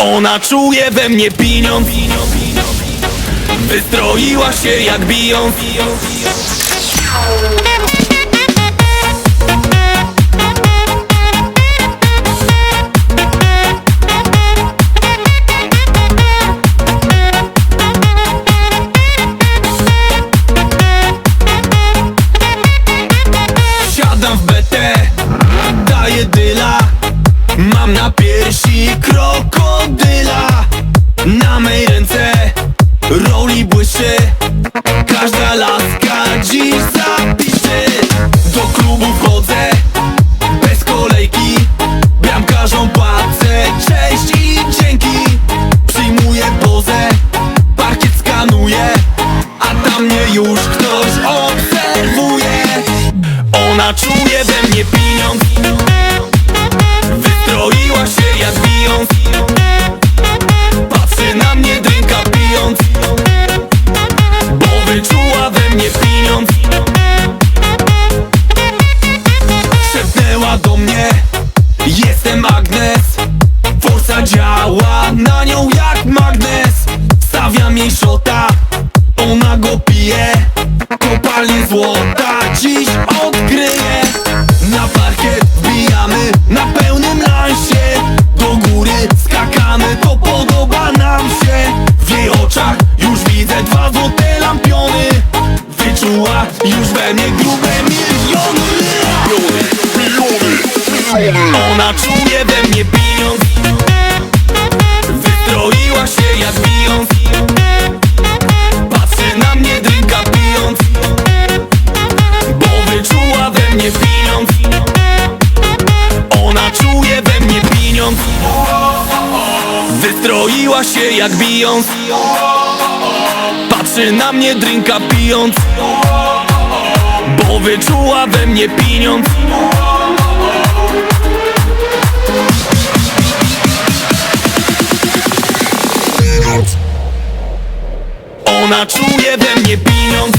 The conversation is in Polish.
Ona czuje we mnie pieniądz. Wystroiła się jak bijąc piersi krokodyla Na mej ręce roli błyszczy Każda laska dziś zapisze Do klubu wchodzę bez kolejki Bramkarzom płacę cześć i dzięki. Przyjmuję pozę, parkiet skanuję A tam mnie już ktoś obserwuje. Ona czuje we mnie pieniądz Jestem Agnes Forsa działa na nią jak magnes. Stawiam jej szota Ona go pije. Kopalnie złota Dziś odkryje. Na parkiet wbijamy Na pełnym lansie. Do góry skakamy To podoba nam się. W jej oczach już widzę Dwa złote lampiony. Wyczuła już we mnie grube miliony Ona czuje we mnie pieniądz Wystroiła się jak bijąc Patrzy na mnie drinka pijąc Bo wyczuła we mnie pieniądz Ona czuje we mnie pieniądz Wystroiła się jak bijąc Patrzy na mnie drinka pijąc. Bo wyczuła we mnie pieniądz Ona czuje we mnie pieniądz